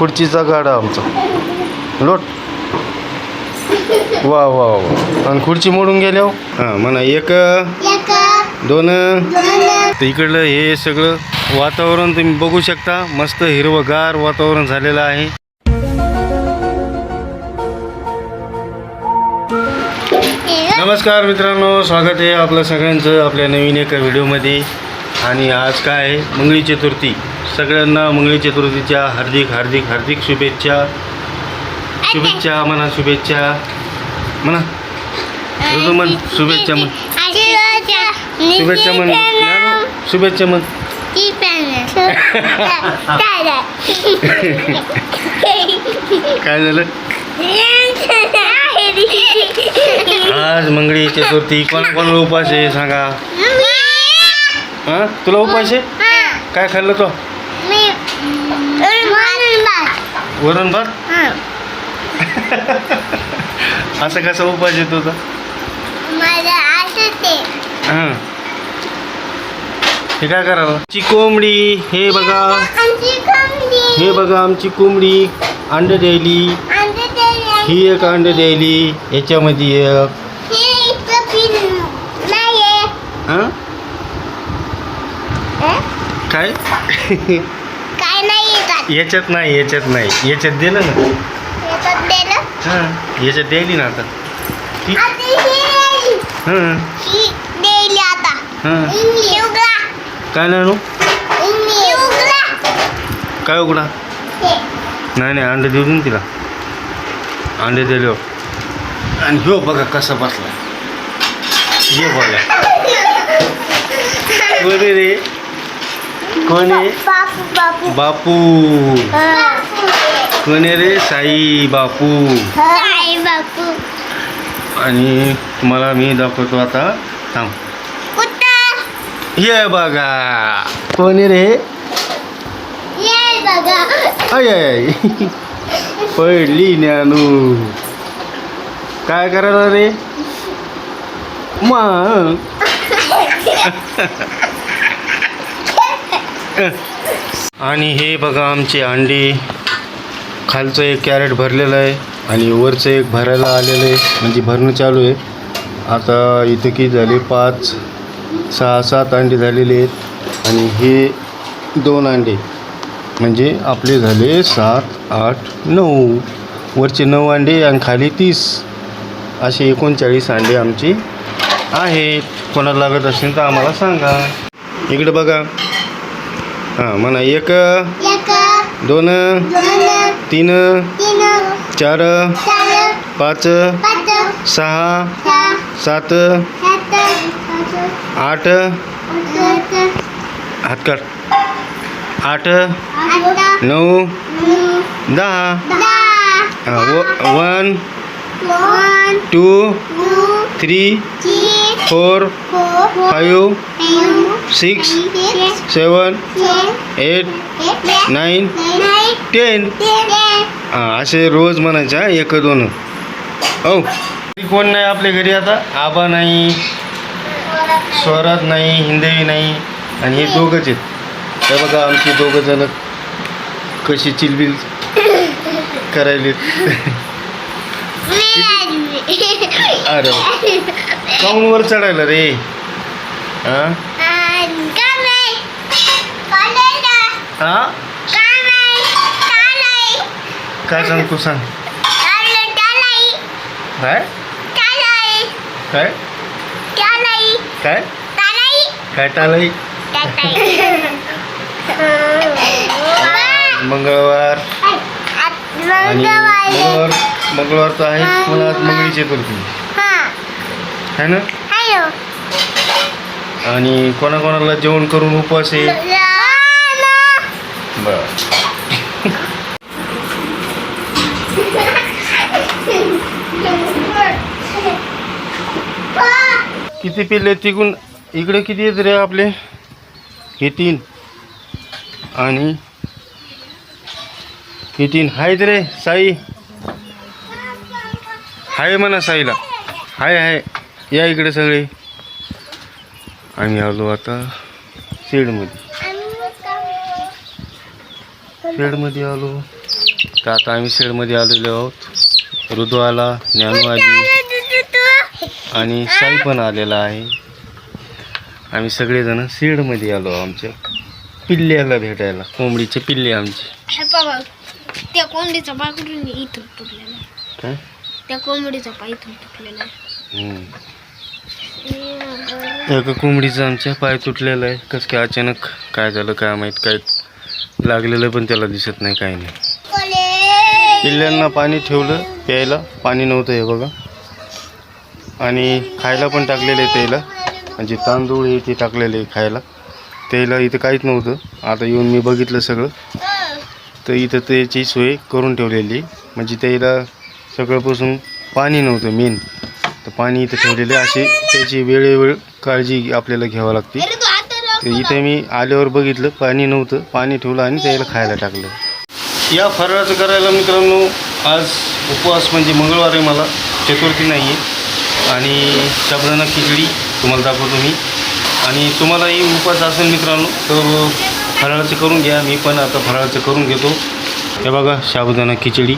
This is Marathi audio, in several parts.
खुर्चीचा गाडा आमचा. लोट. वा वा वा आणि खुर्ची मोडून गेल्या हां म्हणा एक दोन. तर इकडलं हे सगळं वातावरण तुम्ही बघू शकता. मस्त हिरवगार वातावरण झालेलं आहे. नमस्कार मित्रांनो स्वागत आहे आपलं सगळ्यांचं आपल्या नवीन एका व्हिडिओमध्ये. आणि आज काय आहे? मंगळी चतुर्थी. सगळ्यांना मंगळी चतुर्थीच्या हार्दिक हार्दिक हार्दिक शुभेच्छा. शुभेच्छा म्हणा शुभेच्छा. म्हणा ऋतू म्हण शुभेच्छा म्हण शुभेच्छा म्हण शुभेच्छा म्हण काय झालं? आज मंगळी चतुर्थी. कोण कोण उपास आहे सांगा. हां? तुला उपास आहे काय खाल्लं तो? वरण भात. असं कसा उपास येतो हां. हे काय करावं? ची कोंबडी हे बघा. हे बघा आमची कोंबडी. अंड द्यायली. ही एक अंड द्यायली. याच्यामध्ये एक हां काय काय नाही येतात. याच्यात नाही याच्यात नाही. याच्यात दिलं ना. येतात दिलं हां याच्यात द्यायली ना आता. ती आता ही हां. ही देईल आता. हां. ही उघडा. काय नाही ही काय उघडा? हे. नाही नाही अंडे देऊ दे ना तिला. अंडे दिले हो. आणि ह्यो बघा कसा बसला. हे बघा. आहे रे. कोण आहे बापू. कोण आहे रे साई बापू. आणि तुम्हाला मी दाखवतो आता. थांब. हे बघा. कोण आहे रे. ये आय आय. पडली ज्ञानू. काय करायला रे? मग. आणि हे बघा आमची अंडी. खालचं एक कॅरेट भरलेलं आहे आणि वरचं एक भरायला आलेलं आहे. म्हणजे भरणं चालू आहे. आता इथं की झाले पाच सहा सात अंडे झालेले आहेत. आणि हे दोन अंडे. म्हणजे आपले झाले सात आठ नऊ. वरचे नऊ अंडे आणि खाली तीस. असे एकोणचाळीस अंडे आमचे आहेत. कोणाला लागत असेल तर आम्हाला सांगा. इकडे बघा. हां म्हणा एक दोन तीन चार पाच सहा सात आठ आठ हात कर आठ नऊ दहा. One two three four five six seven eight nine ten. हां असे रोज म्हणायचे हा एक दोन. हो कोण नाही आपल्या घरी आता? आबा नाही स्वरात नाही हिंदवी नाही आणि हे दोघंच आहेत. हे बघा आमची दोघं जण कशी चिलबिल करायले अरे काऊन वर चढायला रे? हां? हां? काय सांग तू सांग. काय? काय? काय? काय मंगळवार. मंगळवार. मंगळवार तर आहे पण आज मंगळी चतुर्थी है ना? आणि कोणाकोणाला जेवण करून उपवास आहे? बर. किती पिल्ले तिकून इकडे किती आहेत रे आपले? हे तीन. आणि हे तीन. आहेत रे साई. हाय म्हणा साईला. हाय हाय. या इकडे सगळे. आम्ही आलो आता शेडमध्ये. शेडमध्ये आलो. तर आता आम्ही शेडमध्ये आलेलो आहोत. ऋतू आला ज्ञानू आली आणि साई पण आलेला आहे. आम्ही सगळेजण शेडमध्ये आलो आमच्या पिल्ल्याला भेटायला. कोंबडीचे पिल्ले आमचे. त्या कोंबडीचा पाय कुठून इथून तुटलेला त्या कोंबडीचा पाय इथून तुटलेला. एका कोंबडीचं आमच्या पाय तुटलेला आहे. कसं काय अचानक काय झालं काय माहीत काय लागलेलं पण त्याला दिसत नाही काय नाही. पिल्ल्यांना पाणी ठेवलं प्यायला. पाणी नव्हतं हे बघा. आणि खायला पण टाकलेलं आहे त्याला म्हणजे तांदूळ हे ते टाकलेले आहे खायला. त्याला इथं काहीच नव्हतं. आता येऊन मी बघितलं सगळं. तर इथं त्याची सोय करून ठेवलेली आहे. म्हणजे त्याला सगळंपासून पाणी नव्हतं मेन तर पाणी इथं ठेवलेले असे. त्याची वेळोवेळ काळजी आपल्याला घ्यावं लागते. तर इथे मी आल्यावर बघितलं पाणी नव्हतं. पाणी ठेवलं आणि त्याला खायला टाकलं. या फराळाचं करायला मित्रांनो आज उपवास म्हणजे मंगळवार आहे मला. चतुर्थी नाही आहे आणि साबुदाणा खिचडी तुम्हाला दाखवतो मी. आणि तुम्हालाही उपवास असेल मित्रांनो तर फराळाचं करून घ्या. मी पण आता फराळाचं करून घेतो. हे बघा साबुदाणा खिचडी.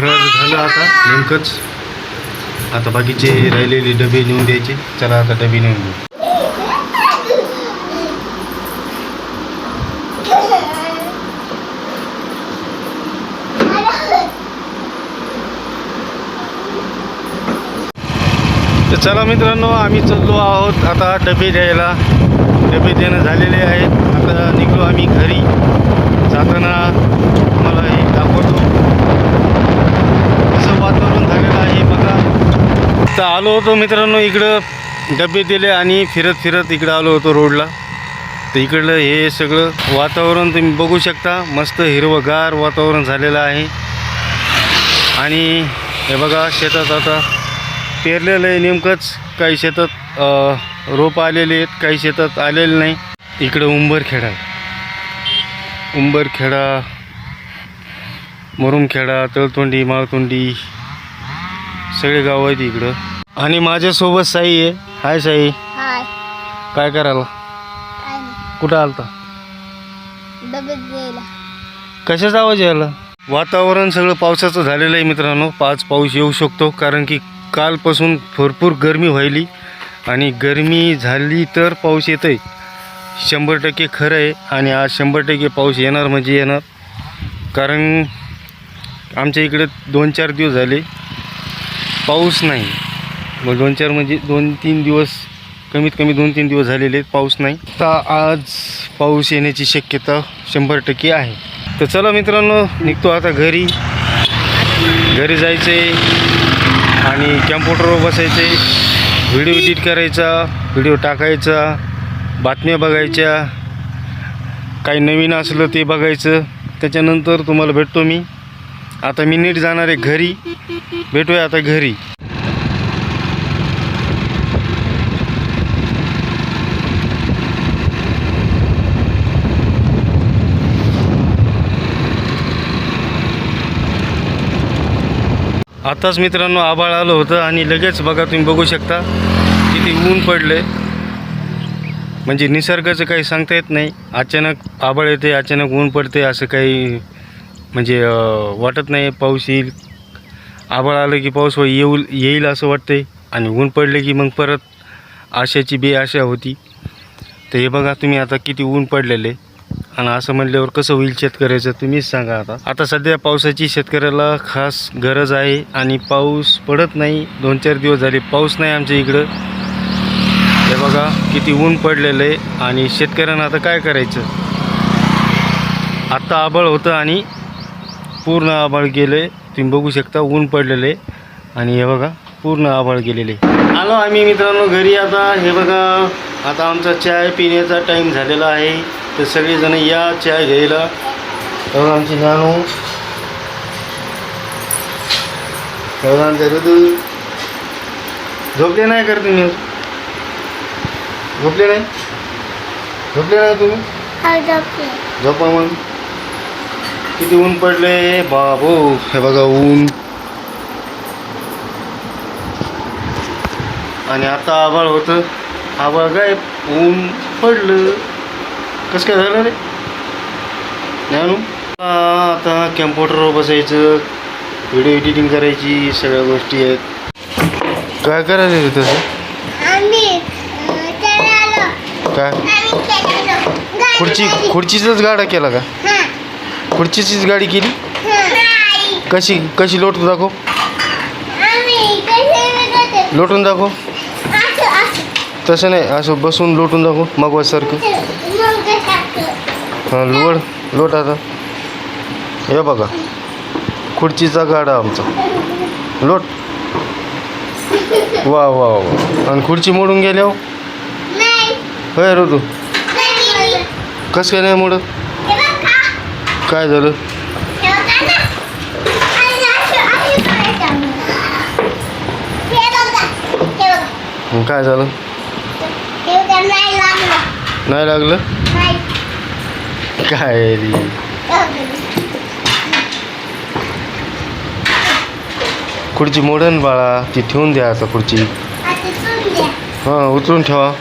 फराळ झालं आता नेमकंच. आता बाकीचे राहिलेले डबे नेऊन द्यायचे. चला आता डबे नेऊन देऊ तर चला मित्रांनो आम्ही चाललो आहोत आता डबे द्यायला डबे देणं झालेले आहेत. आता निघलो आम्ही घरी. जाताना तुम्हाला हे दाखवतो कसं वातावरण झालेलं आहे बघा तर आलो होतो मित्रांनो इकडं डबे दिले आणि फिरत फिरत इकडं आलो होतो रोडला. तर इकडलं हे सगळं वातावरण तुम्ही बघू शकता मस्त हिरवंगार वातावरण झालेलं आहे. आणि हे बघा शेतात आता पेरलेलं आहे नेमकंच. काही शेतात रोप आलेले आहेत काही शेतात आलेले नाही. इकडं उंबरखेडा. उंबरखेडा मुरुमखेडा तळतोंडी माळतोंडी सगळे गाव आहेत इकडं. आणि माझ्यासोबत साई आहे. हाय साई. हाय. काय करायला? काय नाही. कुठं आलता? डबे द्यायला कशाचा आवाज यायला? वातावरण सगळं पावसाचं झालेलं आहे मित्रांनो. पाच पाऊस येऊ शकतो कारण की कालपासून भरपूर गरमी व्हायली. आणि गरमी झाली तर पाऊस येतोय. शंभर टक्के खरं आहे. आणि आज शंभर टक्के पाऊस येणार म्हणजे येणार. कारण आमच्या इकडे दोन चार दिवस झाले पाऊस नाही. मग दोन चार म्हणजे दोन तीन दिवस कमीत कमी दोन तीन दिवस झालेले आहेत पाऊस नाही. तर आज पाऊस येण्याची शक्यता शंभर टक्के आहे. तर चला मित्रांनो निघतो आता घरी. घरी जायचे आणि कॅम्प्युटरवर बसायचे. व्हिडिओ एडिट करायचा व्हिडिओ टाकायचा बातम्या बघायच्या. काही नवीन असलं ते बघायचं. त्याच्यानंतर तुम्हाला भेटतो मी. आता मी नीट जाणार आहे घरी. भेटूया आता घरी. आताच मित्रांनो आभाळ आलं होतं आणि लगेच बघा तुम्ही बघू शकता किती ऊन पडले. म्हणजे निसर्गाचं काही सांगता येत नाही. अचानक आभाळ येते अचानक ऊन पडते असं काही म्हणजे वाटत नाही. पाऊस येईल. आभाळ आलं की पाऊस येऊ येईल असं वाटते. आणि ऊन पडले की मग परत आशाची बे आशा होती. तर हे बघा तुम्ही आता किती ऊन पडलेले. आणि असं म्हणल्यावर कसं होईल शेतकऱ्याचं तुम्हीच सांगा आता. आता सध्या पावसाची शेतकऱ्याला खास गरज आहे आणि पाऊस पडत नाही. दोन चार दिवस झाले पाऊस नाही आमच्या इकडं. हे बघा किती ऊन पडलेलं आहे आणि शेतकऱ्यांना आता काय करायचं? आत्ता आबळ होतं आणि पूर्ण आभाळ गेले तुम्ही बघू शकता ऊन पडलेले आणि हे बघा पूर्ण आभाळ गेलेले आलो आम्ही मित्रांनो घरी आता. हे बघा आता आमचा चाय पिण्याचा टाईम झालेला आहे. तर सगळेजण या चाय घ्यायला. तर आमची नानू. आमच्या ऋतू झोपले नाही करते मी झोपले नाही? झोपले नाही तुम्ही? झोपा मग. किती ऊन पडले. बाबो हे बघा ऊन. आणि आता आभाळ होतं. आभाळ गायब ऊन पडलं. कसं काय झालं रे? ज्ञानू आता कॅम्प्युटरवर बसायचं व्हिडिओ एडिटिंग करायची सगळ्या गोष्टी आहेत. काय करायचं रे तसं? काय? खुर्ची खुर्चीचाच गाडा केला का? खुर्चीचीच गाडी केली? कशी कशी लोटून दाखव. लोटून दाखव. तसं नाही असं बसून लोटून दाखव मगवासारखं. मग कसं हां लोड लोट आता. हे बघा. खुर्चीचा गाडा आमचा. लोट वा वा वा आणि खुर्ची मोडून गेल्यावर नाही. होय ऋतू नाही. कसं काय नाही हे बघा काय झालं? हे हे काय झालं? हे नाही लागलं? काय रे? खुर्ची मोडन बाळा ती ठेवून द्या आता खुर्ची. हा हां उतरून ठेवा.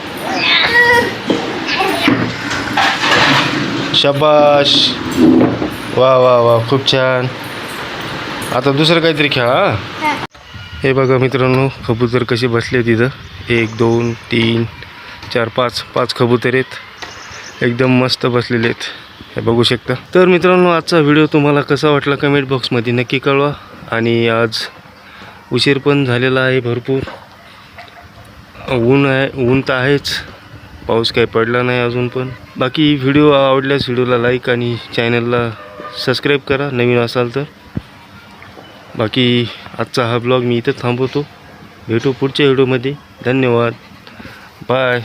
शबाश. वा वा वा खूप छान. आता दुसरं काहीतरी खेळा हे बघा मित्रांनो कबूतर कसे बसले तिथं. एक दोन तीन चार पाच पाच कबूतर आहेत. एकदम मस्त बसलेले आहेत. हे बघू शकता. तर मित्रांनो आजचा व्हिडिओ तुम्हाला कसा वाटला कमेंट बॉक्समध्ये नक्की कळवा. आणि आज उशीर पण झालेला आहे भरपूर. ऊन आहे ऊन तर आहेच. पाऊस काही पडला नाही अजून पण. बाकी व्हिडिओ आवडल्यास व्हिडिओला लाईक आणि चॅनलला सबस्क्राईब करा नवीन असाल तर. बाकी आजचा हा ब्लॉग मी इथं थांबवतो. भेटू पुढच्या व्हिडिओमध्ये. धन्यवाद. बाय